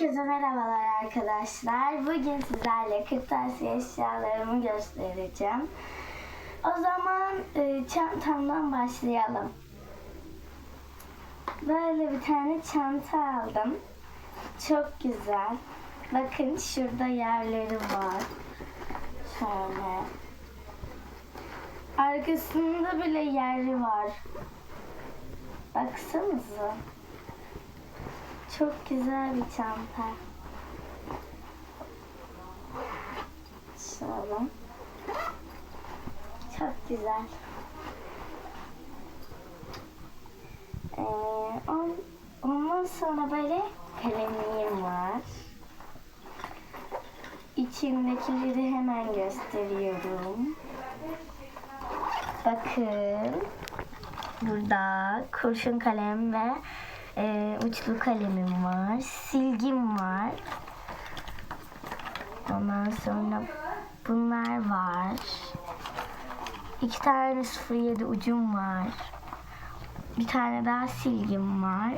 Herkese merhabalar arkadaşlar. Bugün sizlerle kırtasiye eşyalarımı göstereceğim. O zaman e, çantamdan başlayalım. Böyle bir tane çanta aldım. Çok güzel. Bakın şurada yerleri var. Şöyle. Arkasında bile yeri var. Baksanıza. Çok güzel bir çanta. Şöyle. Çok güzel. Ee, on, ondan sonra böyle kalemliğim var. İçindekileri hemen gösteriyorum. Bakın. Burada kurşun kalem ve e, uçlu kalemim var. Silgim var. Ondan sonra bunlar var. İki tane 07 ucum var. Bir tane daha silgim var.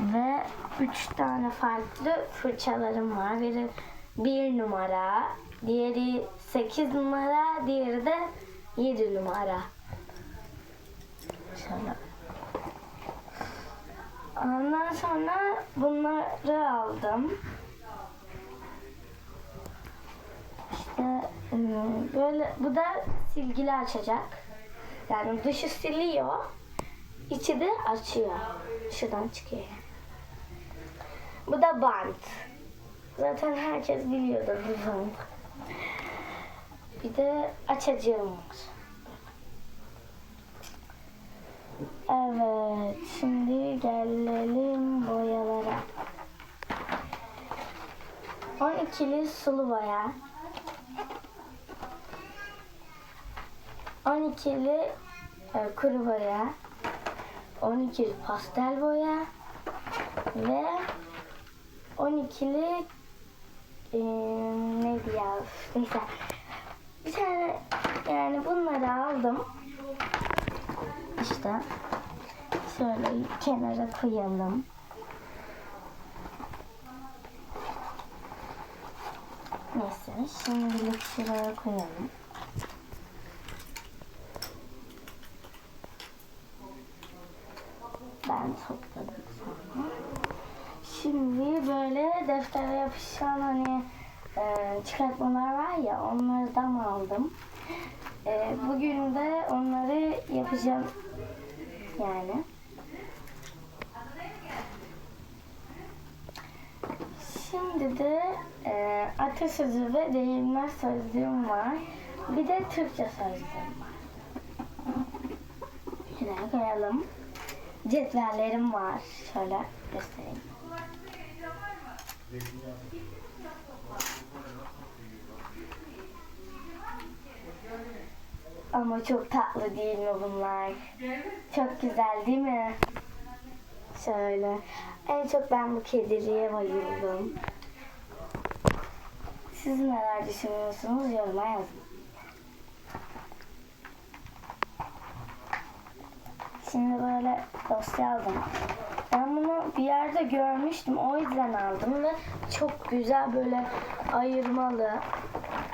Ve üç tane farklı fırçalarım var. Biri bir numara, diğeri 8 numara, diğeri de 7 numara. Şöyle. Ondan sonra bunları aldım. İşte e, böyle bu da silgili açacak. Yani dışı siliyor, içi de açıyor. Şuradan çıkıyor. Bu da bant. Zaten herkes biliyordur bu bant. Bir de açacağım var. Evet, şimdi gelelim boyalara. 12'li sulu boya. 12'li e, kuru boya. 12'li pastel boya. Ve 12'li e, neydi ya? Neyse. Bir tane yani bunları aldım. İşte şöyle kenara koyalım. Neyse şimdilik şuraya koyalım. Ben topladım sonra. Şimdi böyle deftere yapışan hani e, çıkartmalar var ya onlardan aldım. E, bugün de onları yapacağım yani. Şimdi de e, atasözü ve deyimler sözlüğüm var. Bir de Türkçe sözlüğüm var. Şuraya koyalım. Cetvellerim var. Şöyle göstereyim. Ama çok tatlı değil mi bunlar? Çok güzel değil mi? Şöyle. En çok ben bu kediliğe bayıldım. Siz neler düşünüyorsunuz yoruma yazın. Şimdi böyle dosya aldım. Ben bunu bir yerde görmüştüm. O yüzden aldım ve çok güzel böyle ayırmalı.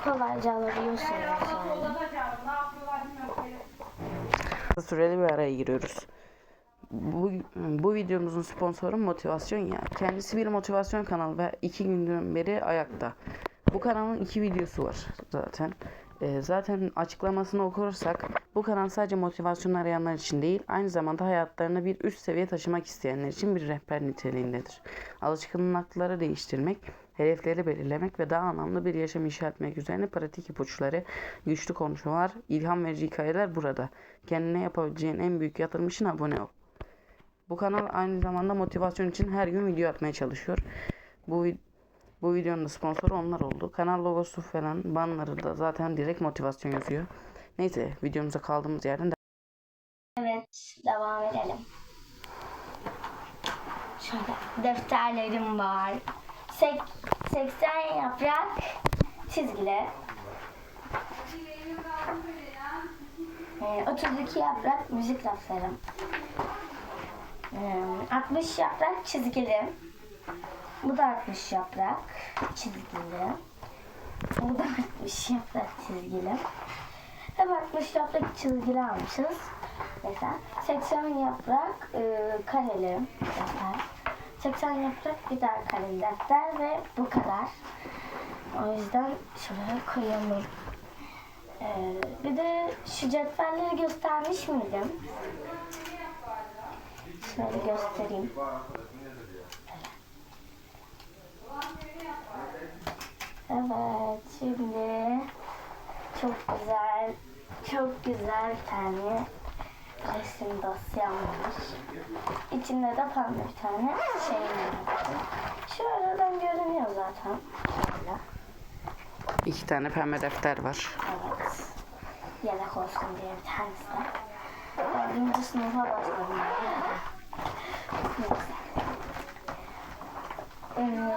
Kolayca alabiliyorsunuz yani. Kısa süreli bir araya giriyoruz. Bu, bu videomuzun sponsoru Motivasyon ya. Kendisi bir motivasyon kanalı ve iki günden beri ayakta. Bu kanalın iki videosu var zaten. Ee, zaten açıklamasını okursak bu kanal sadece motivasyon arayanlar için değil aynı zamanda hayatlarını bir üst seviye taşımak isteyenler için bir rehber niteliğindedir. Alışkanlıkları değiştirmek, hedefleri belirlemek ve daha anlamlı bir yaşam inşa etmek üzerine pratik ipuçları, güçlü konuşmalar, ilham verici hikayeler burada. Kendine yapabileceğin en büyük yatırım için abone ol. Bu kanal aynı zamanda motivasyon için her gün video atmaya çalışıyor. Bu bu videonun da sponsoru onlar oldu. Kanal logosu falan banları da zaten direkt motivasyon yazıyor. Neyse videomuza kaldığımız yerden Evet, devam edelim. Şöyle defterlerim var. Sek 80 yaprak çizgili. Ee, 32 yaprak müzik raflarım. Ee, 60 yaprak çizgili. Bu da 60 yaprak çizgili. Bu da 60 yaprak çizgili. Hep 60 yaprak çizgili almışız. Mesela 80 yaprak e, kareli defter. 80 yaprak kareli defter ve bu kadar. O yüzden şuraya koyalım. Ee, bir de şu cetvelleri göstermiş miydim? Şöyle göstereyim. Evet, şimdi çok güzel, çok güzel bir tane resim dosyam var. İçinde de pembe bir tane şey var. Şu aradan görünüyor zaten. Şöyle. İki tane pembe defter var. Evet. Yedek olsun diye bir tanesi de. Dördüncü sınıfa başladım. Neyse. Ee,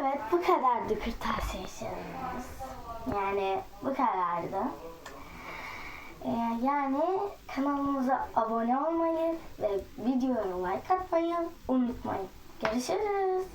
Evet bu kadardı kırtasiye işlerimiz. Yani bu kadardı. Ee, yani kanalımıza abone olmayı ve videoya like atmayı unutmayın. Görüşürüz.